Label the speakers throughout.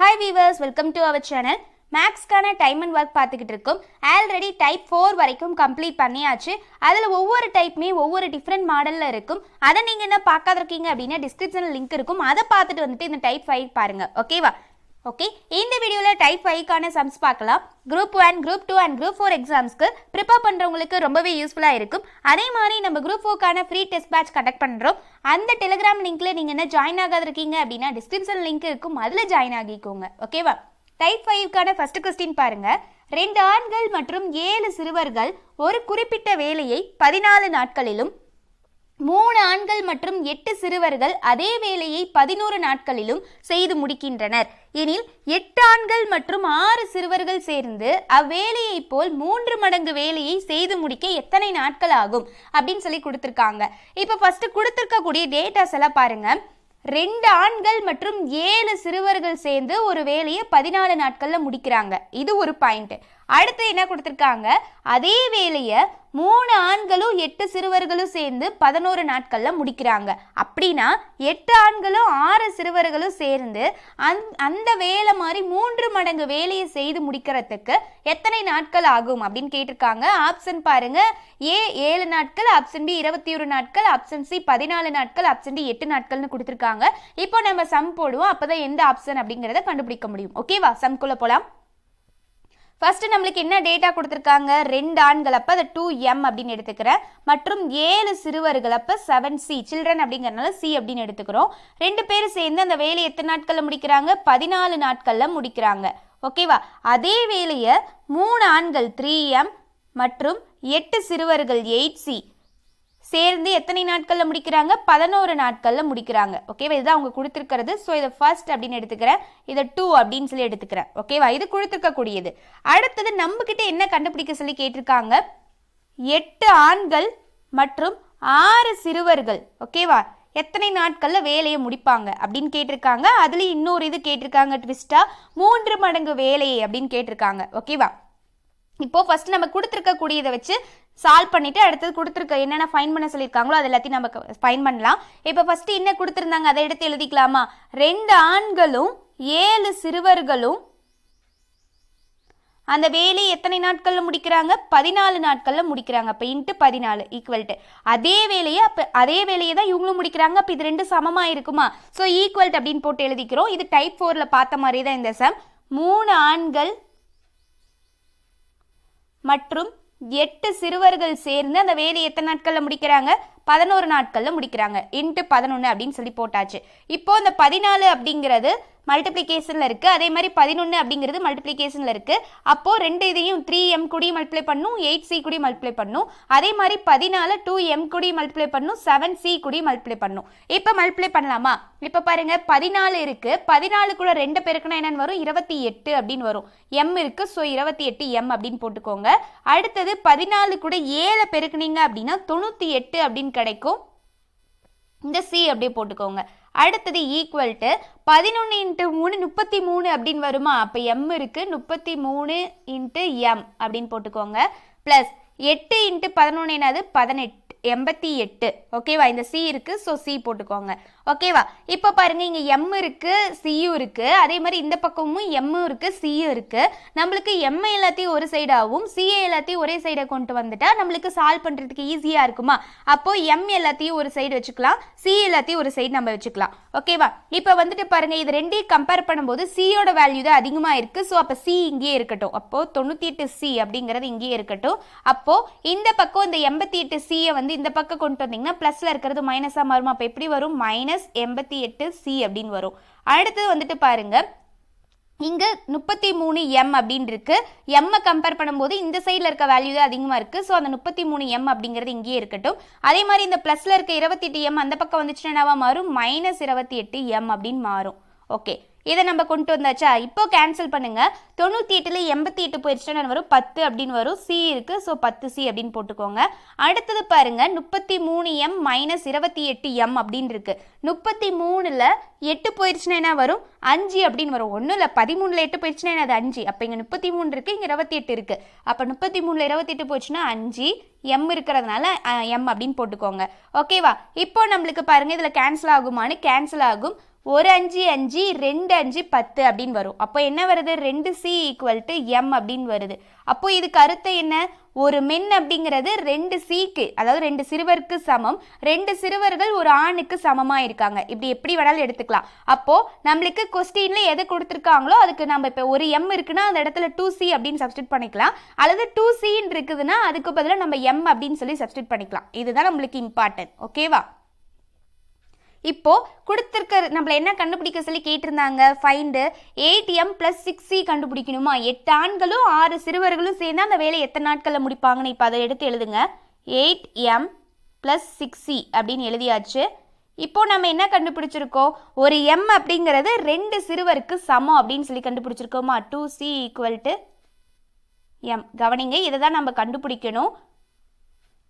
Speaker 1: Hi viewers welcome to our channel மேக்ஸ்க்கான time and work பார்த்துக்கிட்டு இருக்கோம். Already type four வரைக்கும் complete பண்ணியாச்சு. அதில் ஒவ்வொரு டைப்புமே ஒவ்வொரு டிஃப்ரெண்ட் மாடலில் இருக்கும். அதை நீங்கள் என்ன பார்க்காதிருக்கீங்க அப்படின்னா டிஸ்கிரிப்ஷனில் லிங்க் இருக்கும். அதை பார்த்துட்டு வந்துட்டு இந்த டைப் ஃபைவ் பாருங்கள் ஓகேவா ஓகே இந்த வீடியோவில் டைப் ஃபைவ்க்கான சம்ஸ் பார்க்கலாம். Group one group two and group four எக்ஸாம்ஸ்க்கு prepare பண்ணுறவங்களுக்கு ரொம்பவே யூஸ்ஃபுல்லாக இருக்கும். அதே மாதிரி நம்ம குரூப் ஃபோர்க்கான ஃப்ரீ டெஸ்ட் பேட்ச் கண்டக்ட் பண்ணுறோம் அந்த டெலிகிராம் லிங்க்கில் நீங்கள் என்ன ஜாயின் ஆகாது இருக்கீங்க அப்படின்னா டிஸ்கிரிப்ஷன் லிங்க் இருக்கும். அதில் ஜாயின் ஆகிக்கோங்க. ஓகேவா டைப் ஃபைவ்க்கான ஃபர்ஸ்ட் கொஸ்டின் பாருங்கள் ரெண்டு ஆண்கள் மற்றும் ஏழு சிறுவர்கள் ஒரு குறிப்பிட்ட வேலையை பதினாலு நாட்களிலும் மூணு ஆண்கள் மற்றும் எட்டு சிறுவர்கள் அதே வேலையை பதினோரு நாட்களிலும் செய்து முடிக்கின்றனர். எனில் எட்டு ஆண்கள் மற்றும் ஆறு சிறுவர்கள் சேர்ந்து அவ்வேலையை போல் மூன்று மடங்கு வேலையை செய்து முடிக்க எத்தனை நாட்கள் ஆகும் அப்படின்னு சொல்லி கொடுத்துருக்காங்க. இப்போ ஃபர்ஸ்ட் கொடுத்துருக்கக்கூடிய டேட்டாஸ் எல்லாம் பாருங்க. ரெண்டு ஆண்கள் மற்றும் ஏழு சிறுவர்கள் சேர்ந்து ஒரு வேலையை பதினாலு நாட்களில் முடிக்கிறாங்க. இது ஒரு பாயிண்ட் அடுத்து என்ன கொடுத்துருக்காங்க? அதே வேலையை மூணு ஆண்களும் எட்டு சிறுவர்களும் சேர்ந்து பதினோரு நாட்களில் முடிக்கிறாங்க. அப்படின்னா எட்டு ஆண்களும் ஆறு சிறுவர்களும் சேர்ந்து அந் அந்த வேலை மாதிரி மூன்று மடங்கு வேலையை செய்து முடிக்கிறதுக்கு எத்தனை நாட்கள் ஆகும் அப்படின்னு கேட்டிருக்காங்க. ஆப்ஷன் பாருங்க. ஏ ஏழு நாட்கள் ஆப்ஷன் பி இருபத்தி ஒரு நாட்கள் ஆப்ஷன் சி பதினாலு நாட்கள் ஆப்ஷன் டி எட்டு நாட்கள்னு கொடுத்துருக்காங்க. இப்போ நம்ம சம் போடுவோம். அப்பதான் எந்த ஆப்ஷன் அப்படிங்கிறத கண்டுபிடிக்க முடியும். ஓகேவா சம்குள்ளே போகலாம் ஃபர்ஸ்ட் நம்மளுக்கு என்ன டேட்டா கொடுத்துருக்காங்க? ரெண்டு ஆண்கள் அப்போ அதை டூ எம் அப்படின்னு எடுத்துக்கிறேன். மற்றும் ஏழு சிறுவர்கள் அப்போ செவன் சி சில்ட்ரன் அப்படிங்கிறனால சி அப்படின்னு எடுத்துக்கிறோம். ரெண்டு பேரும் சேர்ந்து அந்த வேலையை எத்தனை நாட்களில் முடிக்கிறாங்க? பதினாலு நாட்களில் முடிக்கிறாங்க. ஓகேவா அதே வேலையை மூணு ஆண்கள் த்ரீ எம் மற்றும் எட்டு சிறுவர்கள் எயிட் சி சேர்ந்து எத்தனை நாட்களில் முடிக்கிறாங்க? பதினோரு நாட்களில் முடிக்கிறாங்க. ஓகேவா இதுதான் அவங்க கொடுத்துருக்கிறது. ஸோ இதை ஃபர்ஸ்ட் அப்படின்னு எடுத்துக்கிறேன். இதை டூ அப்படின்னு சொல்லி எடுத்துக்கிறேன். ஓகேவா இது கொடுத்துருக்கக்கூடியது. அடுத்தது நம்மக்கிட்ட என்ன கண்டுபிடிக்க சொல்லி கேட்டிருக்காங்க? எட்டு ஆண்கள் மற்றும் ஆறு சிறுவர்கள். ஓகேவா எத்தனை நாட்களில் வேலையை முடிப்பாங்க அப்படின்னு கேட்டிருக்காங்க. அதுலேயும் இன்னொரு இது கேட்டிருக்காங்க ட்விஸ்டா மூன்று மடங்கு வேலையை அப்படின்னு கேட்டிருக்காங்க. ஓகேவா இப்போ ஃபர்ஸ்ட் நம்ம கொடுத்துருக்கக்கூடியதை வச்சு சால்வ் பண்ணிட்டு அடுத்தது கொடுத்துருக்க என்னென்ன ஃபைன் பண்ண சொல்லியிருக்காங்களோ அது எல்லாத்தையும் நம்ம ஃபைன் பண்ணலாம். இப்போ ஃபஸ்ட்டு என்ன கொடுத்துருந்தாங்க? அதை எடுத்து எழுதிக்கலாமா? ரெண்டு ஆண்களும் ஏழு சிறுவர்களும் அந்த வேலையை எத்தனை நாட்களில் முடிக்கிறாங்க? பதினாலு நாட்களில் முடிக்கிறாங்க. அப்போ இன்ட்டு பதினாலு ஈக்குவல்ட்டு அதே வேலையை அப்போ அதே வேலையை தான் இவங்களும் முடிக்கிறாங்க. அப்போ இது ரெண்டு சமமாக இருக்குமா? ஸோ ஈக்குவல்ட் அப்படின்னு போட்டு எழுதிக்கிறோம். இது டைப் ஃபோரில் பார்த்த மாதிரி தான் இந்த சம் மூணு ஆண்கள் மற்றும் எட்டு சிறுவர்கள் சேர்ந்து அந்த வேலையை எத்தனை நாட்களில் முடிக்கிறாங்க? பதினோரு நாட்களில் முடிக்கிறாங்க. இன்ட்டு பதினொன்று அப்படின்னு சொல்லி போட்டாச்சு. இப்போ இந்த பதினாலு அப்படிங்கிறது மல்டிப்ளிகேஷனில் இருக்குது அதே மாதிரி பதினொன்று அப்படிங்கிறது மல்டிப்ளிகேஷனில் இருக்குது அப்போது ரெண்டு இதையும் த்ரீ எம் கூடி மல்டிப்ளை பண்ணும் எயிட் சி கூடி மல்டிப்ளை பண்ணும். அதே மாதிரி பதினாலு டூ எம் கூடி மல்டிப்ளை பண்ணும் செவன் சி கூடி மல்டிப்ளை பண்ணும். இப்போ மல்டிப்ளை பண்ணலாமா? இப்போ பாருங்க பதினாலு இருக்குது பதினாலு கூட ரெண்டு பேருக்குன்னா என்னென்னு வரும்? இருபத்தி எட்டு அப்படின்னு வரும். எம் இருக்குது ஸோ இருபத்தி எட்டு எம் அப்படின்னு போட்டுக்கோங்க. அடுத்தது பதினாலு கூட ஏழை பெருக்குனீங்க அப்படின்னா தொண்ணூற்றி எட்டு அப்படின்னு கிடைக்கும். இந்த சி அப்படியே போட்டுக்கோங்க. அடுத்தது ஈக்குவல் டு பதினொன்று இன்ட்டு மூணு முப்பத்தி மூணு அப்படின்னு வருமா? அப்போ எம் இருக்குது முப்பத்தி மூணு இன்ட்டு எம் அப்படின்னு போட்டுக்கோங்க. ப்ளஸ் எட்டு இன்ட்டு பதினொன்று என்னது பதினெட்டு எண்பத்தி எட்டு. ஓகேவா இந்த சி இருக்குது ஸோ சி போட்டுக்கோங்க. ஓகேவா? இப்போ பாருங்க இங்கே எம் இருக்கு சியும் இருக்கு. அதே மாதிரி இந்த பக்கமும் எம்மும் இருக்கு சியும் இருக்கு. நம்மளுக்கு எம் எல்லாத்தையும் ஒரு சைடாகவும் சிஏ எல்லாத்தையும் ஒரே சைடை கொண்டு வந்துட்டா நம்மளுக்கு சால்வ் பண்ணுறதுக்கு ஈஸியாக இருக்குமா? அப்போ எம் எல்லாத்தையும் ஒரு சைடு வச்சுக்கலாம் சி எல்லாத்தையும் ஒரு சைடு நம்ம வச்சுக்கலாம். ஓகேவா? இப்போ வந்துட்டு பாருங்க இது ரெண்டையும் கம்பேர் பண்ணும்போது சியோட வேல்யூ தான் அதிகமாக இருக்கு. ஸோ அப்போ சி இங்கேயே இருக்கட்டும். அப்போ தொண்ணூற்றி எட்டு சி அப்படிங்கிறது இங்கேயே இருக்கட்டும். அப்போ இந்த பக்கம் இந்த எண்பத்தி எட்டு சியை வந்து இந்த பக்கம் கொண்டு வந்தீங்கன்னா ப்ளஸ்ல இருக்கிறது மைனஸாக மாறும்? அப்போ எப்படி வரும்? மைனஸ் எண்பத்தி எட்டு சி அப்படின்னு வரும். அடுத்தது வந்துட்டு பாருங்க. இங்கே முப்பத்தி மூணு எம் அப்படின்னு இருக்குது எம்மை கம்பேர் பண்ணும்போது இந்த சைடில் இருக்க வேல்யூ தான் அதிகமாக இருக்குது ஸோ அந்த முப்பத்தி மூணு எம் அப்படிங்கிறது இங்கேயே இருக்கட்டும். அதே மாதிரி இந்த ப்ளஸில் இருக்க இருபத்தி எட்டு எம் அந்த பக்கம் வந்துச்சுன்னா என்னவா மாறும்? மைனஸ் இருபத்தி எட்டு எம் அப்படின்னு மாறும். ஓகே இதை நம்ம கொண்டு வந்தாச்சா? இப்போ கேன்சல் பண்ணுங்க. தொண்ணூற்றி எட்டில் எண்பத்தி எட்டு போயிடுச்சுன்னா வரும்? பத்து அப்படின்னு வரும். சி இருக்கு. ஸோ பத்து சி அப்படின்னு போட்டுக்கோங்க. அடுத்தது பாருங்க. முப்பத்தி மூணு எம் மைனஸ் இருபத்தி எட்டு எம் அப்படின்னு இருக்கு. முப்பத்தி மூணில் எட்டு போயிடுச்சுன்னா என்ன வரும்? அஞ்சு அப்படின்னு வரும். ஒன்றும் இல்லை பதிமூணில் எட்டு போயிடுச்சுன்னா என்னது? அஞ்சு. அப்போ இங்கே முப்பத்தி மூணு இருக்குது இங்கே இருபத்தி எட்டு இருக்குது அப்போ முப்பத்தி மூணில் இருபத்தி எட்டு போச்சுன்னா அஞ்சு. எம் இருக்கிறதுனால எம் அப்படின்னு போட்டுக்கோங்க. ஓகேவா இப்போ நம்மளுக்கு பாருங்க இதில் கேன்சல் ஆகுமான்னு கேன்சல் ஆகும். ஒரு அஞ்சு அஞ்சு ரெண்டு அஞ்சு பத்து அப்படின்னு வரும். அப்போ என்ன வருது? ரெண்டு சி ஈக்குவல் டு எம் அப்படின்னு வருது. அப்போ இதுக்கு அர்த்தம் என்ன? ஒரு மென் அப்படிங்கிறது ரெண்டு சிக்கு அதாவது ரெண்டு சிறுவருக்கு சமம். ரெண்டு சிறுவர்கள் ஒரு ஆணுக்கு சமமாக இருக்காங்க. இப்படி எப்படி வேணாலும் எடுத்துக்கலாம். அப்போது நம்மளுக்கு கொஸ்டின்ல எதை கொடுத்துருக்காங்களோ அதுக்கு நம்ம இப்போ ஒரு எம் இருக்குன்னா அந்த இடத்துல டூ சி அப்படின்னு சப்ஸ்டியூட் பண்ணிக்கலாம். அல்லது டூ சின்னு இருக்குதுன்னா அதுக்கு பதிலாக நம்ம எம் அப்படின்னு சொல்லி சப்ஸ்டியூட் பண்ணிக்கலாம். இதுதான் நம்மளுக்கு இம்பார்ட்டன்ட் ஓகேவா இப்போது கொடுத்துருக்க நம்மள என்ன கண்டுபிடிக்க சொல்லி கேட்டிருந்தாங்க? Find eight M plus six C கண்டுபிடிக்கணுமா? எட்டு ஆண்களும் ஆறு சிறுவர்களும் சேர்ந்து அந்த வேலையை எத்தனை நாட்களில் முடிப்பாங்கன்னு இப்போ அதை எடுத்து எழுதுங்க. Eight M plus six C அப்படின்னு எழுதியாச்சு. இப்போ நம்ம என்ன கண்டுபிடிச்சிருக்கோம்? ஒரு எம் அப்படிங்கிறது ரெண்டு சிறுவருக்கு சமம் அப்படின்னு சொல்லி கண்டுபிடிச்சிருக்கோமா? Two C equal to M கவனிங்க இதை தான் நம்ம கண்டுபிடிக்கணும்.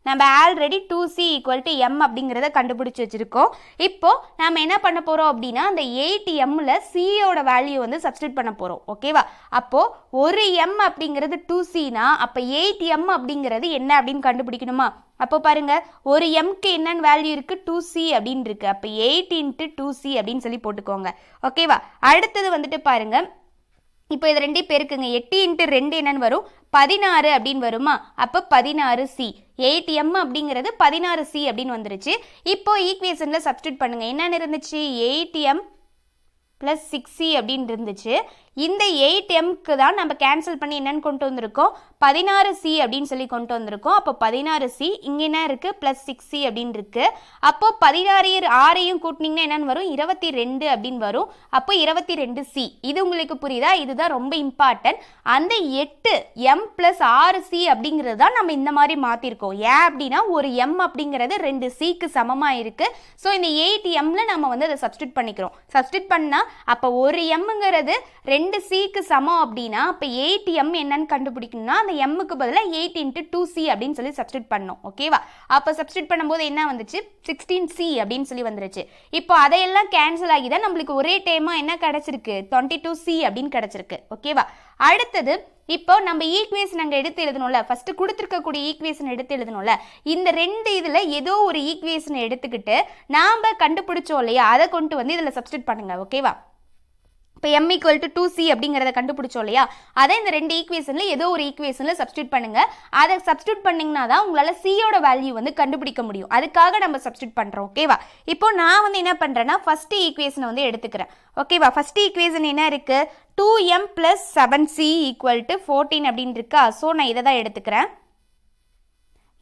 Speaker 1: நம்ம already two C equal to M அப்படிங்கிறத கண்டுபிடிச்சி வச்சுருக்கோம். இப்போது நம்ம என்ன பண்ண போகிறோம் அப்படின்னா அந்த எயிட் எம்மில் சியோட வேல்யூ வந்து சப்ஸ்டியூட் பண்ண போகிறோம் ஓகேவா அப்போது ஒரு எம் அப்படிங்கிறது டூ சினா அப்போ எயிட் எம் அப்படிங்கிறது என்ன அப்படின்னு கண்டுபிடிக்கணுமா? அப்போ பாருங்கள் ஒரு எம்க்கு என்னென்னு வேல்யூ இருக்குது டூ சி அப்படின்னு இருக்குது அப்போ எயிட் இன்ட்டு டூ சி அப்படின்னு சொல்லி போட்டுக்கோங்க. ஓகேவா அடுத்தது வந்துட்டு பாருங்கள் இப்போ இது ரெண்டையும் பேருக்குங்க. எட்டு இன்ட்டு ரெண்டு என்னன்னு வரும்? பதினாறு அப்படின்னு வருமா? அப்போ பதினாறு சி எயிட் எம் அப்படிங்கிறது பதினாறு சி அப்படின்னு வந்துருச்சு. இப்போ ஈக்குவேஷனில் சப்ஸ்டியூட் பண்ணுங்கள் என்னென்னு இருந்துச்சு? Eight M plus six C அப்படின்னு இருந்துச்சு. இந்த எயிட் எம்க்கு தான் நம்ம கேன்சல் பண்ணி என்னென்னு கொண்டு வந்திருக்கோம்? பதினாறு சி அப்படின்னு சொல்லி கொண்டு வந்திருக்கோம். அப்போ பதினாறு சி இங்கே என்ன இருக்குது ப்ளஸ் சிக்ஸ் சி அப்படின்னு இருக்குது அப்போ பதினாறு ஆறையும் கூட்டினீங்கன்னா என்னென்னு வரும்? இருபத்தி ரெண்டு அப்படின்னு வரும். அப்போ இருபத்தி ரெண்டு சி இது உங்களுக்கு புரியுதா? இதுதான் ரொம்ப இம்பார்ட்டன்ட் அந்த எட்டு எம் ப்ளஸ் ஆறு சி அப்படிங்கிறது தான் நம்ம இந்த மாதிரி மாற்றிருக்கோம் ஏன் அப்படின்னா ஒரு எம் அப்படிங்கிறது ரெண்டு சிக்கு சமமாக இருக்குது ஸோ இந்த எயிட் எம்மில் நம்ம வந்து அதை சப்ஸ்டியூட் பண்ணிக்கிறோம். சப்ஸ்டியூட் பண்ணால் அப்போ ஒரு எம்ங்கிறது ரெண்டு ரெண்டு சிக்கு சமம் அப்படின்னா இப்போ எயிட் எம் என்னன்னு கண்டுபிடிக்கணும்னா அந்த எம்முக்கு பதிலாக எயிட் இன்ட்டு டூ சி அப்படின்னு சொல்லி சப்ஸ்டியூட் பண்ணோம் ஓகேவா அப்போ சப்ஸ்டியூட் பண்ணும்போது என்ன வந்துச்சு? சிக்ஸ்டீன் சி அப்படின்னு சொல்லி வந்துருச்சு. இப்போ அதையெல்லாம் கேன்சல் ஆகி தான் நம்மளுக்கு ஒரே டைமாக என்ன கிடச்சிருக்கு? டுவெண்ட்டி டூ சி அப்படின்னு கிடச்சிருக்கு. ஓகேவா அடுத்தது இப்போ நம்ம ஈக்குவேஷன் அங்கே எடுத்து எழுதணும்ல. ஃபஸ்ட்டு கொடுத்துருக்கக்கூடிய ஈக்குவேஷன் எடுத்து எழுதணும்ல. இந்த ரெண்டு இதில் ஏதோ ஒரு ஈக்குவேஷனை எடுத்துக்கிட்டு நாம் கண்டுபிடிச்சோம் இல்லையா? அதை கொண்டு வந்து இதில் சப்ஸ்டியூட் பண்ணுங்கள் ஓகேவா இப்போ M equal to two C அப்படிங்கிறத கண்டுபிடிச்சோம் இல்லையா? அதை இந்த ரெண்டு ஈக்குவேஷனில் ஏதோ ஒரு ஈக்குவேஷனில் சப்ஸ்டியூட் பண்ணுங்கள் அதை சப்ஸ்டியூட் பண்ணிங்கன்னா தான் உங்களால் சியோட வேல்யூ வந்து கண்டுபிடிக்க முடியும். அதுக்காக நம்ம சப்ஸ்டியூட் பண்ணுறோம் ஓகேவா இப்போ நான் வந்து என்ன பண்ணுறேன்னா ஃபஸ்ட்டு ஈக்குவேஷனை வந்து எடுத்துக்கிறேன். ஓகேவா ஃபர்ஸ்ட் ஈக்குவேஷன் என்ன இருக்குது two M plus seven C equal to fourteen அப்படின்னு இருக்கா? ஸோ நான் இதை தான் எடுத்துக்கிறேன்.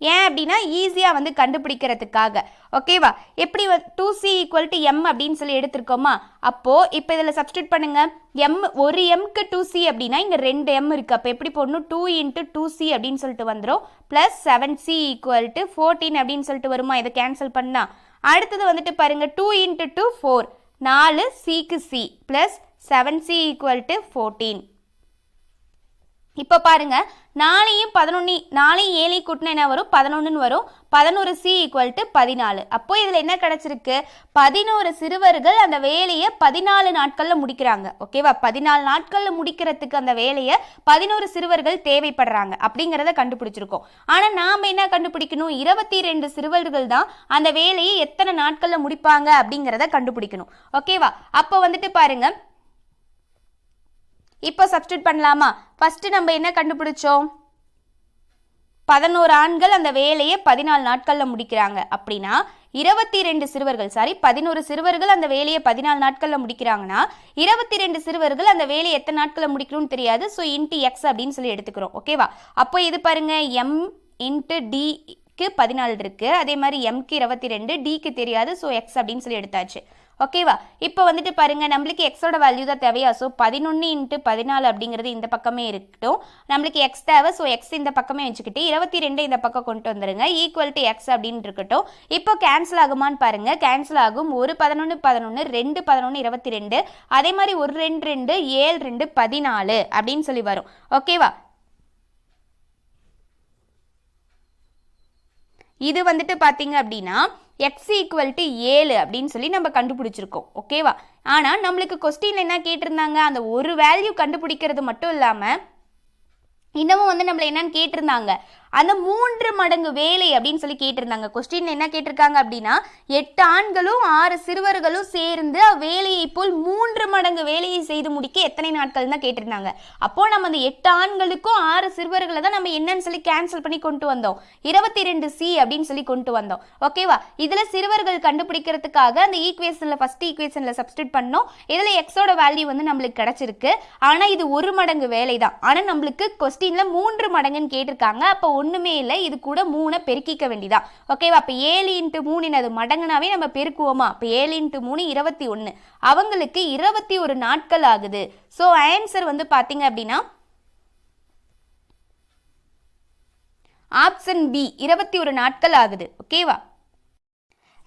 Speaker 1: ஏன் அப்படின்னா ஈஸியாக வந்து கண்டுபிடிக்கிறதுக்காக. ஓகேவா எப்படி two C equal to M அப்படின்னு சொல்லி எடுத்திருக்கோமா? அப்போது இப்போ இதில் சப்ஸ்டியூட் பண்ணுங்கள் எம் ஒரு எம்க்கு டூ சி அப்படின்னா இங்கே ரெண்டு எம் இருக்குது அப்போ எப்படி போடணும்? டூ இன்ட்டு டூ சி அப்படின்னு சொல்லிட்டு வந்துடும் plus seven C equal to fourteen அப்படின்னு சொல்லிட்டு வருமா? இதை கேன்சல் பண்ணா. அடுத்தது வந்துட்டு பாருங்கள் டூ இன்ட்டு டூ ஃபோர் நாலு சிக்கு C plus seven C equal to fourteen இப்போ பாருங்க நாளையும் பதினொன்று நாளையும் ஏழையும் கூட்டினா என்ன வரும்? பதினொன்றுன்னு வரும். பதினோரு சி ஈக்குவல் டு பதினாலு. அப்போ இதில் என்ன கிடச்சிருக்கு? பதினோரு சிறுவர்கள் அந்த வேலையை பதினாலு நாட்களில் முடிக்கிறாங்க. ஓகேவா பதினாலு நாட்களில் முடிக்கிறதுக்கு அந்த வேலையை பதினோரு சிறுவர்கள் தேவைப்படுறாங்க அப்படிங்கிறத கண்டுபிடிச்சிருக்கோம். ஆனால் நாம் என்ன கண்டுபிடிக்கணும்? இருபத்தி ரெண்டு சிறுவர்கள் தான் அந்த வேலையை எத்தனை நாட்களில் முடிப்பாங்க அப்படிங்கிறத கண்டுபிடிக்கணும். ஓகேவா அப்போ வந்துட்டு பாருங்கள் இப்போ சப்ஸ்டியூட் பண்ணலாமா? ஃபஸ்ட்டு நம்ம என்ன கண்டுபிடிச்சோம்? பதினோரு ஆண்கள் அந்த வேலையை பதினாலு நாட்களில் முடிக்கிறாங்க. அப்படின்னா இருபத்தி ரெண்டு சிறுவர்கள் சாரி பதினோரு சிறுவர்கள் அந்த வேலையை பதினாலு நாட்களில் முடிக்கிறாங்கன்னா இருபத்தி ரெண்டு சிறுவர்கள் அந்த வேலையை எத்தனை நாட்களில் முடிக்கணும்னு தெரியாது. ஸோ இன்ட்டு எக்ஸ் அப்படின்னு சொல்லி எடுத்துக்கிறோம். ஓகேவா அப்போ இது பாருங்க எம் இன்ட்டு டிக்கு பதினாலு இருக்குது அதே மாதிரி எம்க்கு இருபத்தி ரெண்டு டிக்கு தெரியாது. ஸோ எக்ஸ் அப்படின்னு சொல்லி எடுத்தாச்சு. ஓகேவா இப்போ வந்துட்டு பாருங்கள் நம்மளுக்கு எக்ஸோட வேல்யூ தான் தேவையா? ஸோ பதினொன்று இன்ட்டு பதினாலு அப்படிங்கிறது இந்த பக்கமே இருக்கட்டும். நம்மளுக்கு எக்ஸ் தேவை ஸோ எக்ஸ் இந்த பக்கமே வச்சுக்கிட்டு இருபத்தி ரெண்டு இந்த பக்கம் கொண்டு வந்துருங்க. ஈக்குவல் டு எக்ஸ் அப்படின்னு இருக்கட்டும். இப்போ கேன்சல் ஆகுமான்னு பாருங்கள் கேன்சல் ஆகும். ஒரு பதினொன்று பதினொன்று ரெண்டு பதினொன்று இருபத்தி ரெண்டு. அதே மாதிரி ஒரு ரெண்டு ரெண்டு ஏழு ரெண்டு பதினாலு அப்படின்னு சொல்லி வரும். ஓகேவா இது வந்துட்டு பார்த்தீங்க அப்படின்னா எக்ஸ் ஈக்குவல் டு ஏழு அப்படின்னு சொல்லி நம்ம கண்டுபிடிச்சிருக்கோம். ஓகேவா ஆனால் நம்மளுக்கு கொஸ்டின் என்ன கேட்டிருந்தாங்க? அந்த ஒரு வேல்யூ கண்டுபிடிக்கிறது மட்டும் இல்லாமல் இன்னமும் வந்து நம்மள என்னன்னு கேட்டிருந்தாங்க? அந்த மூன்று மடங்கு வேலை அப்படின்னு சொல்லி கேட்டிருந்தாங்க. கொஸ்டின் என்ன கேட்டிருக்காங்க அப்படின்னா எட்டு ஆண்களும் ஆறு சிறுவர்களும் சேர்ந்து வேலையை போல் மூன்று மடங்கு வேலையை செய்து முடிக்க எத்தனை நாட்கள் தான் கேட்டிருந்தாங்க. அப்போ நம்ம அந்த எட்டு ஆண்களுக்கும் ஆறு சிறுவர்களை தான் நம்ம என்னன்னு சொல்லி கேன்சல் பண்ணி கொண்டு வந்தோம். இருபத்தி ரெண்டு சி அப்படின்னு சொல்லி கொண்டு வந்தோம். ஓகேவா இதுல சிறுவர்கள் கண்டுபிடிக்கிறதுக்காக அந்த ஈக்குவேஷன்ல ஃபர்ஸ்ட் ஈக்குவேஷன்ல சப்ஸ்டிட் பண்ணோம். இதுல எக்ஸோட வேல்யூ வந்து நம்மளுக்கு கிடைச்சிருக்கு. ஆனா இது ஒரு மடங்கு வேலை தான் ஆனா நம்மளுக்கு கொஸ்டின்ல மூன்று மடங்குன்னு கேட்டிருக்காங்க. அப்போ ஒன்றுமே இல்லை இது கூட மூணை பெருக்கிக்க வேண்டியதான் ஓகேவா அப்போ ஏழு இன்ட்டு மூணினது மடங்குனாவே நம்ம பெருக்குவோமா? அப்போ ஏழு இன்ட்டு மூணு இருபத்தி ஒன்று அவங்களுக்கு இருபத்தி ஒரு நாட்கள் ஆகுது. ஸோ ஆன்சர் வந்து பார்த்தீங்க அப்படின்னா ஆப்ஷன் பி இருபத்தி ஒரு நாட்கள் ஆகுது. ஓகேவா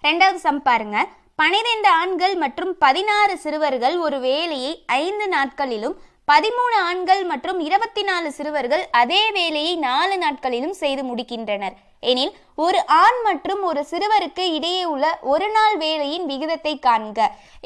Speaker 1: ரெண்டாவது சம் பாருங்க. பனிரெண்டு ஆண்கள் மற்றும் பதினாறு சிறுவர்கள் ஒரு வேலையை ஐந்து நாட்களிலும் பதிமூணு ஆண்கள் மற்றும் இருபத்தி நாலு சிறுவர்கள் அதே வேலையை நாலு நாட்களிலும் செய்து முடிக்கின்றனர். எனில் ஒரு ஆண் மற்றும் ஒரு சிறுவருக்கு இடையே உள்ள ஒரு நாள் வேலையின் விகிதத்தை காண்க.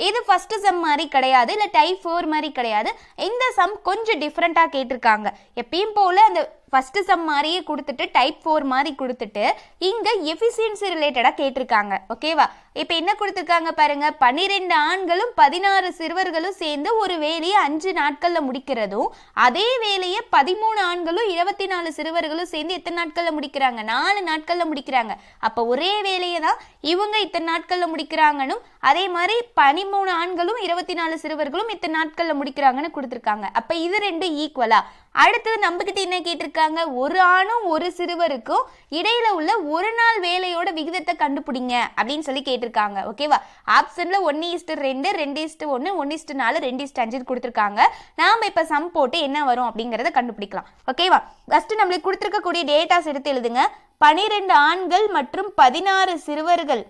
Speaker 1: இது ஃபர்ஸ்ட் சம் மாதிரி கிடையாது இல்லை டைப் ஃபோர் மாதிரி கிடையாது. இந்த சம் கொஞ்சம் டிஃப்ரெண்ட்டாக கேட்டிருக்காங்க. எப்பயும் போல அந்த ஃபஸ்ட்டு சம் மாதிரியே கொடுத்துட்டு டைப் ஃபோர் மாதிரி கொடுத்துட்டு இங்கே எஃபிஷியன்சி ரிலேட்டடாக கேட்டிருக்காங்க. ஓகேவா இப்போ என்ன கொடுத்துருக்காங்க பாருங்க? பன்னிரெண்டு ஆண்களும் பதினாறு சிறுவர்களும் சேர்ந்து ஒரு வேலையை அஞ்சு நாட்களில் முடிக்கிறதும் அதே வேலையை பதிமூணு ஆண்களும் இருபத்தி நாலு சிறுவர்களும் சேர்ந்து எத்தனை நாட்களில் முடிக்கிறாங்க? நாலு நாட்களில் முடிக்கிறாங்க. அப்போ ஒரே வேலையை தான் இவங்க இத்தனை நாட்களில் முடிக்கிறாங்கன்னு அதே மாதிரி பதிமூணு ஆண்களும் இருபத்தி நாலு சிறுவர்களும் இத்தனை நாட்களில் முடிக்கிறாங்கன்னு கொடுத்துருக்காங்க. அப்போ இது ரெண்டும் ஈக்குவலா அடுத்தது நம்மக்கிட்ட என்ன கேட்டிருக்காங்க? ஒரு ஆணும் ஒரு சிறுவருக்கும் இடையில உள்ள ஒரு நாள் வேலையோட விகிதத்தை கண்டுபிடிங்க அப்படின்னு சொல்லி கேட்டிருக்காங்க. ஓகேவா ஆப்ஷன்ல ஒன்னு இஸ்ட்டு ரெண்டு ரெண்டு இஸ்ட்டு ஒன்று ஒன்று இஸ்ட்டு நாலு ரெண்டு இஸ்ட் அஞ்சு கொடுத்துருக்காங்க. நாம இப்போ சம் போட்டு என்ன வரும் அப்படிங்கிறத கண்டுபிடிக்கலாம். ஓகேவா ஃபர்ஸ்ட் நம்மளுக்கு கொடுத்துருக்கக்கூடிய டேட்டாஸ் எடுத்து எழுதுங்க. பனிரெண்டு ஆண்கள் மற்றும் பதினாறு சிறுவர்கள்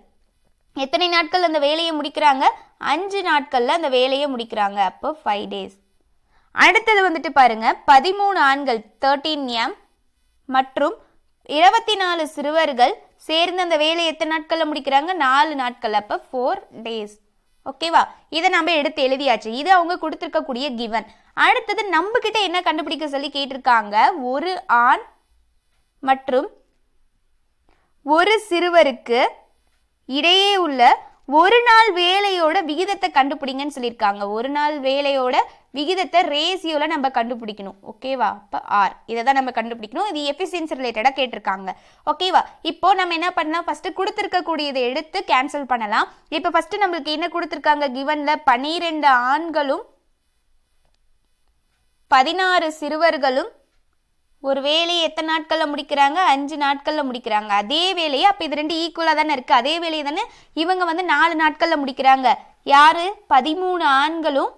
Speaker 1: எத்தனை நாட்கள் அந்த வேலையை முடிக்கிறாங்க? அஞ்சு நாட்களில் அந்த வேலையை முடிக்கிறாங்க. அப்போ ஃபைவ் டேஸ் அடுத்தது வந்துட்டு பாருங்க. பதிமூணு ஆண்கள் தேர்ட்டீன் எம் மற்றும் இருபத்தி நாலு சிறுவர்கள் சேர்ந்து அந்த வேலையை எத்தனை நாட்களில் முடிக்கிறாங்க? நாலு நாட்கள். அப்போ ஃபோர் டேஸ் ஓகேவா இதை நம்ம எடுத்து எழுதியாச்சு. இது அவங்க கொடுத்துருக்கக்கூடிய கிவன் அடுத்தது நம்ம கிட்ட என்ன கண்டுபிடிக்க சொல்லி கேட்டிருக்காங்க? ஒரு ஆண் மற்றும் ஒரு சிறுவருக்கு இடையே உள்ள ஒரு நாள் வேலையோட விகிதத்தை கண்டுபிடிங்கன்னு சொல்லியிருக்காங்க. ஒரு நாள் வேலையோட விகிதத்தை ரேசியோவில் நம்ம கண்டுபிடிக்கணும். ஓகேவா அப்போ ஆர் இதை தான் நம்ம கண்டுபிடிக்கணும். இது எஃபிஷியன்சி ரிலேட்டடாக கேட்டிருக்காங்க. ஓகேவா இப்போ நம்ம என்ன பண்ணலாம்? ஃபஸ்ட்டு கொடுத்துருக்கக்கூடியதை எடுத்து கேன்சல் பண்ணலாம். இப்போ ஃபஸ்ட்டு நம்மளுக்கு என்ன கொடுத்துருக்காங்க? கிவனில் பனிரெண்டு ஆண்களும் பதினாறு சிறுவர்களும் ஒரு வேலையை எத்தனை நாட்களில் முடிக்கிறாங்க? அஞ்சு நாட்களில் முடிக்கிறாங்க. அதே வேலையை அப்போ இது ரெண்டு ஈக்குவலாக தானே இருக்குது அதே வேலையை தானே இவங்க வந்து நாலு நாட்களில் முடிக்கிறாங்க. யாரு? பதிமூணு ஆண்களும்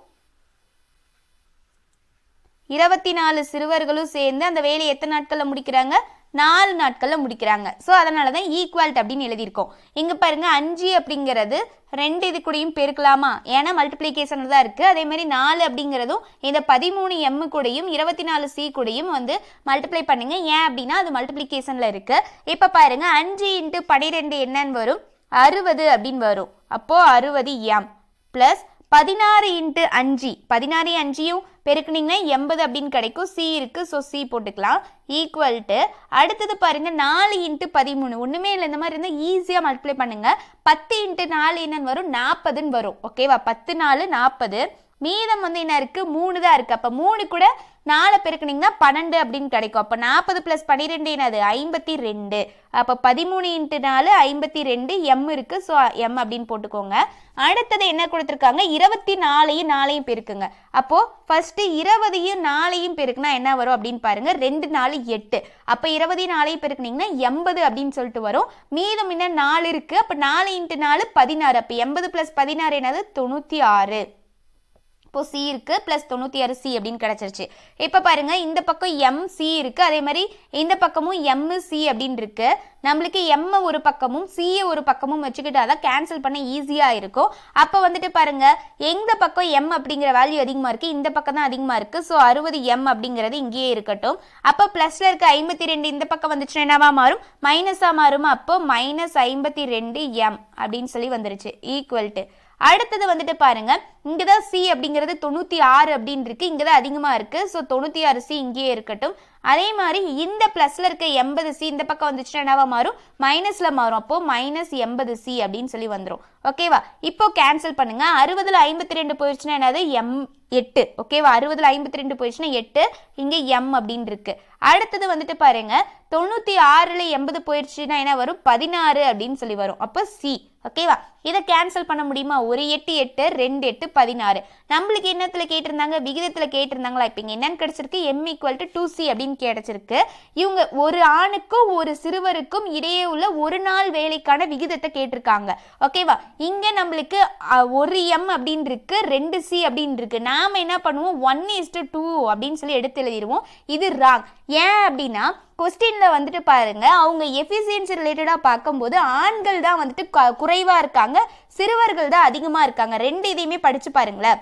Speaker 1: இருபத்தி நாலு சிறுவர்களும் சேர்ந்து அந்த வேலையை எத்தனை நாட்களில் முடிக்கிறாங்க? நாலு நாட்களில் முடிக்கிறாங்க. ஸோ அதனால தான் ஈக்குவல்ட் அப்படின்னு எழுதியிருக்கோம். இங்கே பாருங்க அஞ்சு அப்படிங்கிறது ரெண்டு இது கூடயும் பெருக்கலாமா? ஏன்னா மல்டிப்ளிகேஷன் தான் இருக்குது அதே மாதிரி நாலு அப்படிங்கிறதும் இந்த பதிமூணு எம்மு கூடயும் இருபத்தி நாலு சி கூடயும் வந்து மல்டிப்ளை பண்ணுங்க. ஏன் அப்படின்னா அது மல்டிப்ளிகேஷனில் இருக்குது இப்போ பாருங்க அஞ்சு இன்ட்டு பனிரெண்டு என்னன்னு வரும்? அறுபது அப்படின்னு வரும். அப்போது அறுபது எம் ப்ளஸ் பதினாறு இன்ட்டு அஞ்சு. பதினாறு அஞ்சையும் பெருக்குனீங்கன்னா எண்பது அப்படின்னு கிடைக்கும் சி இருக்குது ஸோ சி போட்டுக்கலாம். ஈக்குவல் டு அடுத்தது பாருங்கள் நாலு இன்ட்டு பதிமூணு. ஒன்றுமே இல்லை இந்த மாதிரி இருந்தால் ஈஸியாக மல்டிப்ளை பண்ணுங்கள் பத்து இன்ட்டு நாலு என்னன்னு வரும் நாற்பதுன்னு வரும். ஓகேவா பத்து நாலு நாற்பது மீதம் வந்து என்ன இருக்கு? மூணு தான் இருக்கு. அப்போ மூணு கூட நாலு பெருக்குனீங்கன்னா பன்னெண்டு அப்படின்னு கிடைக்கும். அப்போ நாற்பது ப்ளஸ் பன்னிரெண்டு என்னது? ஐம்பத்தி ரெண்டு. அப்போ பதிமூணு இன்ட்டு நாலு ஐம்பத்தி ரெண்டு எம் இருக்கு. ஸோ எம் அப்படின்னு போட்டுக்கோங்க. அடுத்தது என்ன கொடுத்துருக்காங்க? இருபத்தி நாலையும் நாலையும் பெருக்குங்க. அப்போ ஃபர்ஸ்ட் இருபதையும் நாலையும் பெருக்குனா என்ன வரும் அப்படின்னு பாருங்க. ரெண்டு நாலு எட்டு. அப்போ இருபது நாலையும் பெருக்குனீங்கன்னா எண்பது அப்படின்னு சொல்லிட்டு வரும். மீதம் என்ன நாலு இருக்கு? அப்போ நாலு இன்ட்டு நாலு பதினாறு. அப்போ எண்பது ப்ளஸ் பதினாறு என்னது? தொண்ணூற்றி ஆறு. இப்போ சி இருக்கு ப்ளஸ் தொண்ணூற்றி ஆறு சி அப்படின்னு கிடச்சிருச்சு. இப்போ பாருங்க இந்த பக்கம் எம் சி இருக்கு. அதே மாதிரி இந்த பக்கமும் எம் சி அப்படின்னு இருக்கு. நம்மளுக்கு எம் ஒரு பக்கமும் சிஏ ஒரு பக்கமும் வச்சுக்கிட்டா தான் கேன்சல் பண்ண ஈஸியாக இருக்கும். அப்போ வந்துட்டு பாருங்க எந்த பக்கம் எம் அப்படிங்கிற வேல்யூ அதிகமாக இருக்கு இந்த பக்கம் தான் அதிகமாக இருக்கு. ஸோ அறுபது எம் அப்படிங்கிறது இங்கேயே இருக்கட்டும். அப்போ ப்ளஸ்ல இருக்க ஐம்பத்தி ரெண்டு இந்த பக்கம் வந்துச்சுன்னா என்னவா மாறும்? மைனஸாக மாறும்? அப்போ மைனஸ் ஐம்பத்தி ரெண்டு எம் அப்படின்னு சொல்லி வந்துருச்சு. ஈக்குவல் டு அடுத்தது வந்துட்டு பாருங்க. இங்கே தான் சி அப்படிங்கிறது தொண்ணூற்றி ஆறு அப்படின்னு இருக்கு. இங்கே தான் அதிகமாக இருக்கு. ஸோ தொண்ணூற்றி ஆறு சி இங்கேயே இருக்கட்டும். அதே மாதிரி இந்த ப்ளஸில் இருக்க எண்பது சி இந்த பக்கம் வந்துச்சுன்னா என்னவா மாறும்? மைனஸில் மாறும். அப்போ மைனஸ் எண்பது சி அப்படின்னு சொல்லி வந்துடும் ஓகேவா இப்போ கேன்சல் பண்ணுங்க. அறுபதுல ஐம்பத்தி ரெண்டு போயிடுச்சுன்னா என்னது? எம் எட்டு. ஓகேவா அறுபதுல ஐம்பத்தி ரெண்டு போயிடுச்சுன்னா எட்டு. இங்கே எம் அப்படின்னு இருக்கு. அடுத்தது வந்துட்டு பாருங்க. தொண்ணூற்றி ஆறில் எண்பது போயிடுச்சுன்னா என்ன வரும்? பதினாறு அப்படின்னு சொல்லி வரும். அப்போ சி ஓகேவா இதை கேன்சல் பண்ண முடியுமா? ஒரு எட்டு எட்டு ரெண்டு எட்டு பதினாறு. நம்மளுக்கு என்னத்தில் கேட்டிருந்தாங்க? விகிதத்தில் கேட்டிருந்தாங்களா? இப்போ இங்கே என்னென்னு கிடைச்சிருக்கு? M equal to two C அப்படின்னு கிடச்சிருக்கு. இவங்க ஒரு ஆணுக்கும் ஒரு சிறுவருக்கும் இடையே உள்ள ஒரு நாள் வேலைக்கான விகிதத்தை கேட்டிருக்காங்க. ஓகேவா இங்கே நம்மளுக்கு ஒரு எம் அப்படின்னு இருக்கு ரெண்டு சி அப்படின்னு இருக்கு நாம் என்ன பண்ணுவோம்? ஒன் இஸ்டு டூ அப்படின்னு சொல்லி எடுத்து எழுதிடுவோம். இது ராங் ஏன் அப்படின்னா கொஸ்டினில் வந்துட்டு பாருங்கள் அவங்க எஃபிசியன்சி ரிலேட்டடாக பார்க்கும்போது ஆண்கள் தான் வந்துட்டு க- குறைவாக இருக்காங்க. சிறுவர்கள் தான் அதிகமாக இருக்காங்க. ரெண்டு இதையுமே படித்து பாருங்களேன்.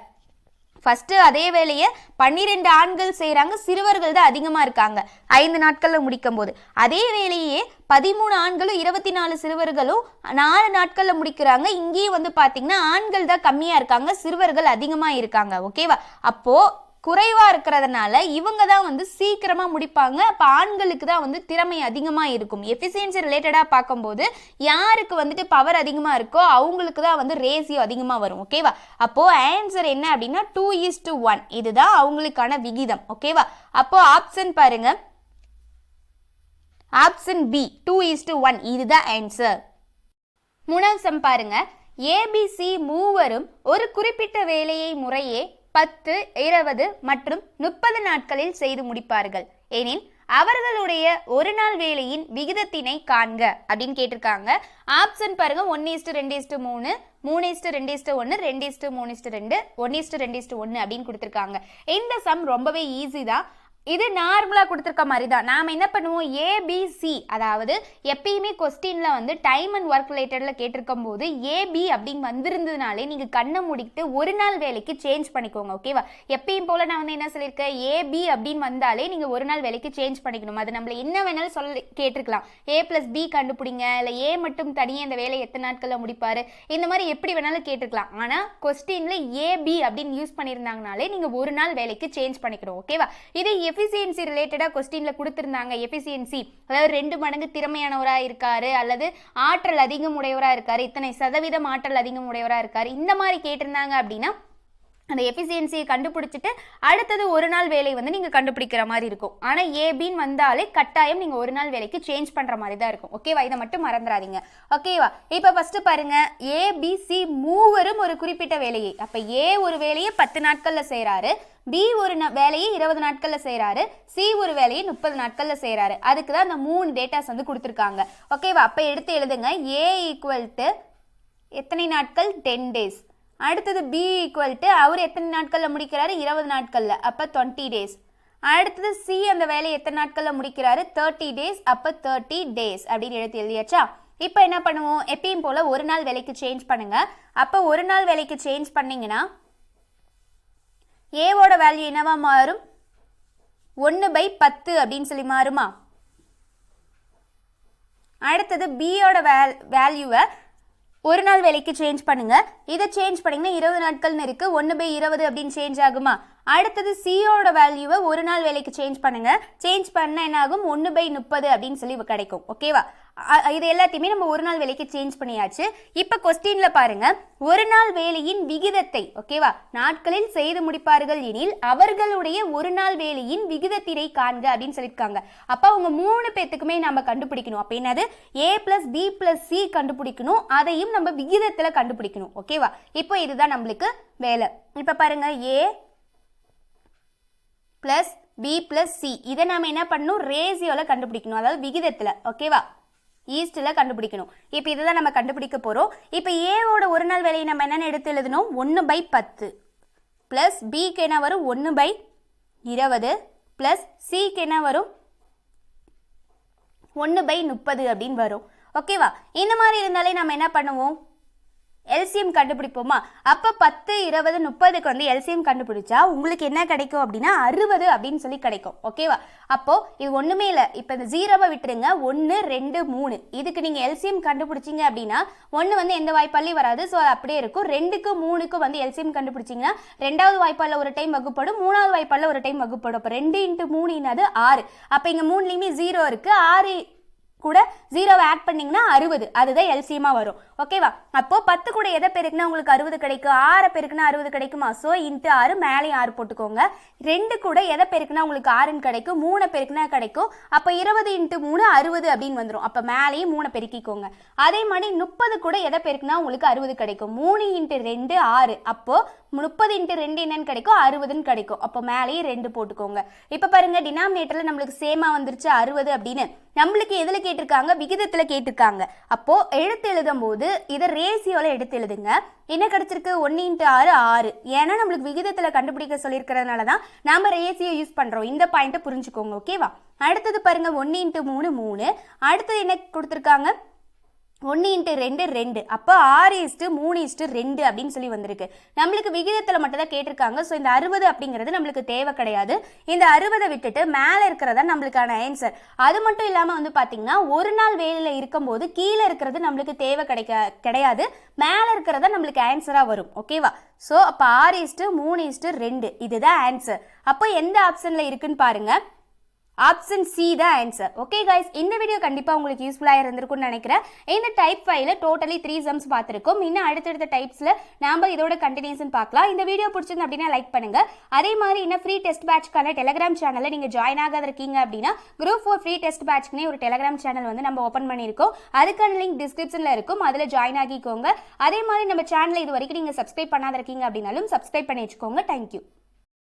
Speaker 1: ஃபஸ்ட்டு அதே வேலையை பன்னிரெண்டு ஆண்கள் செய்கிறாங்க சிறுவர்கள் தான் அதிகமாக இருக்காங்க. ஐந்து நாட்களில் முடிக்கும் போது அதே வேலையே பதிமூணு ஆண்களும் இருபத்தி நாலு சிறுவர்களும் நாலு நாட்களில் முடிக்கிறாங்க. இங்கேயும் வந்து பார்த்தீங்கன்னா ஆண்கள் தான் கம்மியாக இருக்காங்க. சிறுவர்கள் அதிகமாக இருக்காங்க. ஓகேவா அப்போது குறைவாக இருக்கிறதுனால இவங்க தான் வந்து சீக்கிரமாக முடிப்பாங்க. அப்போ ஆண்களுக்கு தான் வந்து திறமை அதிகமாக இருக்கும். எஃபிசியன்சி ரிலேட்டடாக பார்க்கும்போது யாருக்கு வந்துட்டு பவர் அதிகமாக இருக்கோ அவங்களுக்கு தான் வந்து ரேசியோ அதிகமாக வரும். ஓகேவா அப்போது ஆன்சர் என்ன அப்படின்னா டூ இஸ் டு ஒன் இதுதான் அவங்களுக்கான விகிதம். ஓகேவா அப்போது ஆப்ஷன் பாருங்க. Option B two is to one இதுதான் ஆன்சர் மூணாவது சம் பாருங்க. ஏபிசி மூவரும் ஒரு குறிப்பிட்ட வேலையை முறையே பத்து இருபது மற்றும் முப்பது நாட்களில் செய்து முடிப்பார்கள். எனில் அவர்களுடைய ஒரு நாள் வேலையின் விகிதத்தினை காண்க அப்படின்னு கேட்டிருக்காங்க. ஆப்ஷன் பாருங்க ஒன் இஸ்டு ரெண்டு இஸ்டு மூணு மூணு இஸ்டு ரெண்டு இஸ்டு ஒன்று ரெண்டு இஸ்டு மூணு இஸ்டு ரெண்டு ஒன் இஸ்டு ரெண்டு இஸ்டு ஒன்று அப்படின்னு கொடுத்துருக்காங்க. இந்த சம் ரொம்பவே ஈஸி தான். இது நார்மலாக கொடுத்துருக்க மாதிரி தான் நாம் என்ன பண்ணுவோம்? ஏபிசி அதாவது எப்பயுமே கொஸ்டினில் வந்து டைம் அண்ட் ஒர்க் ரிலேட்டடில் கேட்டிருக்கும் போது ஏபி அப்படின்னு வந்திருந்ததுனாலே நீங்கள் கண்ணை மூடிக்கிட்டு ஒரு நாள் வேலைக்கு சேஞ்ச் பண்ணிக்கோங்க ஓகேவா எப்பயும் போல் நான் வந்து என்ன சொல்லியிருக்கேன்? ஏபி அப்படின்னு வந்தாலே நீங்கள் ஒரு நாள் வேலைக்கு சேஞ்ச் பண்ணிக்கணும். அது நம்மள என்ன வேணாலும் சொல்ல கேட்டிருக்கலாம். ஏ ப்ளஸ் பி கண்டுபிடிங்க. இல்லை ஏ மட்டும் தனியாக இந்த வேலையை எத்தனை நாட்களில் முடிப்பார்? இந்த மாதிரி எப்படி வேணாலும் கேட்டிருக்கலாம். ஆனால் கொஸ்டினில் ஏபி அப்படின்னு யூஸ் பண்ணியிருந்தாங்கனாலே நீங்கள் ஒரு நாள் வேலைக்கு சேஞ்ச் பண்ணிக்கணும் ஓகேவா இது எஃபிசியன்சி ரிலேட்டடாக கொஸ்டினில் கொடுத்துருந்தாங்க. எஃபிசியன்சி அதாவது ரெண்டு மடங்கு திறமையானவராக இருக்காரு. அல்லது ஆற்றல் அதிகம் உடையவராக இருக்காரு. இத்தனை சதவீதம் ஆற்றல் அதிகம் உடையவராக இருக்காரு. இந்த மாதிரி கேட்டிருந்தாங்க அப்படின்னா அந்த எஃபிசியன்சியை கண்டுபிடிச்சிட்டு அடுத்தது ஒரு நாள் வேலை வந்து நீங்கள் கண்டுபிடிக்கிற மாதிரி இருக்கும். ஆனால் ஏபின்னு வந்தாலே கட்டாயம் நீங்கள் ஒரு நாள் வேலைக்கு சேஞ்ச் பண்ணுற மாதிரி தான் இருக்கும். ஓகேவா இதை மட்டும் மறந்துடாதீங்க. ஓகேவா இப்போ ஃபஸ்ட்டு பாருங்கள் ஏபிசி மூவரும் ஒரு குறிப்பிட்ட வேலையை. அப்போ ஏ ஒரு வேலையை பத்து நாட்களில் செய்கிறாரு பி ஒரு ந- வேலையை இருபது நாட்களில் செய்கிறாரு சி ஒரு வேலையை முப்பது நாட்களில் செய்கிறாரு அதுக்கு தான் அந்த மூணு டேட்டாஸ் வந்து கொடுத்துருக்காங்க. ஓகேவா அப்போ எடுத்து எழுதுங்க. ஏ ஈக்குவல் டு எத்தனை நாட்கள்? டென் டேஸ் அடுத்தது பி ஈக்குவல் டு அவர் எத்தனை நாட்களில் முடிக்கிறாரு? இருபது நாட்களில் அப்போ டுவெண்ட்டி டேஸ் அடுத்தது சி அந்த வேலையை எத்தனை நாட்களில் முடிக்கிறாரு? தேர்ட்டி டேஸ் அப்போ தேர்ட்டி டேஸ் அப்படின்னு எடுத்து எழுதியாச்சா? இப்போ என்ன பண்ணுவோம்? எப்பயும் போல் ஒரு நாள் வேலைக்கு சேஞ்ச் பண்ணுங்கள் அப்போ ஒரு நாள் வேலைக்கு சேஞ்ச் பண்ணிங்கன்னா ஏவோட வேல்யூ என்னவா மாறும்? ஒன்று பை பத்து அப்படின்னு சொல்லி மாறுமா? அடுத்தது பியோட வேல் வேல்யூவை ஒரு நாள் வேலைக்கு சேஞ்ச் பண்ணுங்க. இதை சேஞ்ச் பண்ணிங்கன்னா இருபது நாட்கள்னு இருக்கு. ஒன்று பை இருபது அப்படின்னு சேஞ்ச் ஆகுமா? அடுத்தது சியோட வேல்யூவை ஒரு நாள் வேலைக்கு சேஞ்ச் பண்ணுங்க. சேஞ்ச் பண்ணால் என்ன ஆகும்? ஒன்று பை முப்பது அப்படின்னு சொல்லி கிடைக்கும். ஓகேவா இது எல்லாத்தையுமே நம்ம ஒரு நாள் வேலைக்கு சேஞ்ச் பண்ணியாச்சு. இப்போ கொஸ்டின்ல பாருங்க. ஒரு நாள் வேலையின் விகிதத்தை ஓகேவா நாட்களில் செய்து முடிப்பார்கள் எனில் அவர்களுடைய ஒரு நாள் வேலையின் விகிதத்தினை காண்க அப்படின்னு சொல்லியிருக்காங்க. அப்போ அவங்க மூணு பேத்துக்குமே நம்ம கண்டுபிடிக்கணும். அப்போ என்னது? A plus B plus C கண்டுபிடிக்கணும். அதையும் நம்ம விகிதத்தில் கண்டுபிடிக்கணும். ஓகேவா இப்போ இதுதான் நம்மளுக்கு வேலை. இப்போ பாருங்க. A plus B plus C இதை நம்ம என்ன பண்ணணும்? ரேசியோவில் கண்டுபிடிக்கணும். அதாவது விகிதத்தில். ஓகேவா ஈஸ்டில் கண்டுபிடிக்கணும். இப்போ இதை தான் நம்ம கண்டுபிடிக்க போகிறோம் இப்போ ஏவோட ஒரு நாள் வேலையை நம்ம என்னென்னு எடுத்து எழுதணும்? ஒன்று பை பத்து. ப்ளஸ் பிக்கு என்ன வரும்? ஒன்று பை இருபது. ப்ளஸ் சிக்கு என்ன வரும்? ஒன்று பை முப்பது அப்படின்னு வரும். ஓகேவா? இந்த மாதிரி இருந்தாலே நம்ம என்ன பண்ணுவோம்? எல்சிஎம் கண்டுபிடிப்போமா? அப்போ பத்து இருபது முப்பதுக்கு வந்து எல்சிஎம் கண்டுபிடிச்சா உங்களுக்கு என்ன கிடைக்கும் அப்படின்னா அறுபது அப்படின்னு சொல்லி கிடைக்கும். ஓகேவா அப்போ இது ஒன்றுமே இல்லை. இப்போ இந்த ஜீரோவை விட்டுருங்க. ஒன்று ரெண்டு மூணு. இதுக்கு நீங்கள் எல்சிஎம் கண்டுபிடிச்சீங்க அப்படின்னா ஒன்று வந்து எந்த வாய்ப்பாலையும் வராது. ஸோ அது அப்படியே இருக்கும். ரெண்டுக்கு மூணுக்கு வந்து எல்சிஎம் கண்டுபிடிச்சீங்கன்னா ரெண்டாவது வாய்ப்பால் ஒரு டைம் வகுப்படும். மூணாவது வாய்ப்பால் ஒரு டைம் வகுப்படும். அப்போ ரெண்டு இன்ட்டு மூணு என்னது? ஆறு. அப்போ இங்கே மூணுலேயுமே ஜீரோ இருக்குது ஆறு கூட ஜீரோவை ஆட் பண்ணிங்கன்னா அறுபது. அதுதான் எல்சியமாக வரும். ஓகேவா அப்போ பத்து கூட எதை பெருக்குனா உங்களுக்கு அறுபது கிடைக்கும் ஆறை பெருக்குனா அறுபது கிடைக்குமா? ஸோ இன்ட்டு ஆறு மேலேயும் ஆறு போட்டுக்கோங்க. ரெண்டு கூட எதை பெருக்குனா உங்களுக்கு ஆறுன்னு கிடைக்கும் மூணு பெருக்குனா கிடைக்கும் அப்போ இருபது இன்ட்டு மூணு அறுபது அப்படின்னு வந்துடும் அப்போ மேலேயும் மூணை பெருக்கிக்கோங்க. அதே மாதிரி முப்பது கூட எதை பெருக்குனா உங்களுக்கு அறுபது கிடைக்கும்? மூணு இன்ட்டு ரெண்டு ஆறு. அப்போ முப்பது இன்ட்டு ரெண்டு என்னன்னு கிடைக்கும் அறுபதுன்னு கிடைக்கும் அப்போ மேலேயே ரெண்டு போட்டுக்கோங்க. இப்போ பாருங்க டினாமினேட்டரில் நம்மளுக்கு சேமாக வந்துருச்சு அறுபது அப்படின்னு. நம்மளுக்கு எதில் கேட்டிருக்காங்க? விகிதத்தில் கேட்டிருக்காங்க. அப்போ எழுத்து எழுதும் போது இதை ரேசியோவில் எடுத்து எழுதுங்க. என்ன கிடச்சிருக்கு? ஒன்று இன்ட்டு ஆறு ஆறு. ஏன்னா நம்மளுக்கு விகிதத்தில் கண்டுபிடிக்க சொல்லியிருக்கிறதுனால தான் நாம ரேசியோ யூஸ் பண்ணுறோம் இந்த பாயிண்ட்டை புரிஞ்சுக்கோங்க ஓகேவா அடுத்தது பாருங்கள் ஒன்று இன்ட்டு மூணு மூணு. அடுத்தது என்ன கொடுத்துருக்காங்க? ஒன்று இன்ட்டு ரெண்டு ரெண்டு. அப்போ ஆறு இஸ்ட்டு மூணு இஸ்ட்டு ரெண்டு அப்படின்னு சொல்லி வந்திருக்கு. நம்மளுக்கு விகிதத்தில் மட்டும் தான் கேட்டிருக்காங்க. ஸோ இந்த அறுபது அப்படிங்கிறது நம்மளுக்கு தேவை கிடையாது. இந்த அறுபதை விட்டுட்டு மேலே இருக்கிறதா நம்மளுக்கான ஆன்சர் அது மட்டும் இல்லாமல் வந்து பார்த்தீங்கன்னா ஒரு நாள் வேலையில் இருக்கும்போது கீழே இருக்கிறது நம்மளுக்கு தேவை கிடைக்க கிடையாது. மேலே இருக்கிறதா நம்மளுக்கு ஆன்சராக வரும். ஓகேவா ஸோ அப்போ ஆறு இஸ்ட்டு மூணு இஸ்ட்டு ரெண்டு. இதுதான் ஆன்சர் அப்போ எந்த ஆப்ஷனில் இருக்குன்னு பாருங்கள் ஆப்ஷன் சி தான் ஆன்சர் ஓகே கைஸ் இந்த வீடியோ கண்டிப்பாக உங்களுக்கு யூஸ்ஃபுல்லாக இருந்திருக்கும்னு நினைக்கிறேன். இந்த டைப் ஃபைவ்ல டோட்டலி த்ரீ சம்ஸ் பார்த்துருக்கோம். இன்னும் அடுத்தடுத்த டைப்ஸில் நாம் இதோட கண்டினியூஷன் பார்க்கலாம். இந்த வீடியோ பிடிச்சிருந்து அப்படின்னா லைக் பண்ணுங்கள் அதே மாதிரி இன்னும் ஃப்ரீ டெஸ்ட் பேட்ச்க்கான டெலிகிராம் சேனலில் நீங்கள் ஜாயின் ஆகாத இருக்கீங்க அப்படின்னா குரூப் ஃபோர் ஃப்ரீ டெஸ்ட் பேட்ச்க்குனே ஒரு டெலிகிராம் சேனல் வந்து நம்ம ஓப்பன் பண்ணியிருக்கோம். அதுக்கான லிங்க் டிஸ்கிரிப்ஷனில் இருக்கும். அதில் ஜாயின் ஆகிக்கோங்க. அதே மாதிரி நம்ம சேனலை இது வரைக்கும் நீங்கள் சப்ஸ்கிரைப் பண்ணாத இருக்கீங்க அப்படின்னாலும் சப்ஸ்கிரைப் பண்ணி வச்சுக்கோங்க. தேங்க்யூ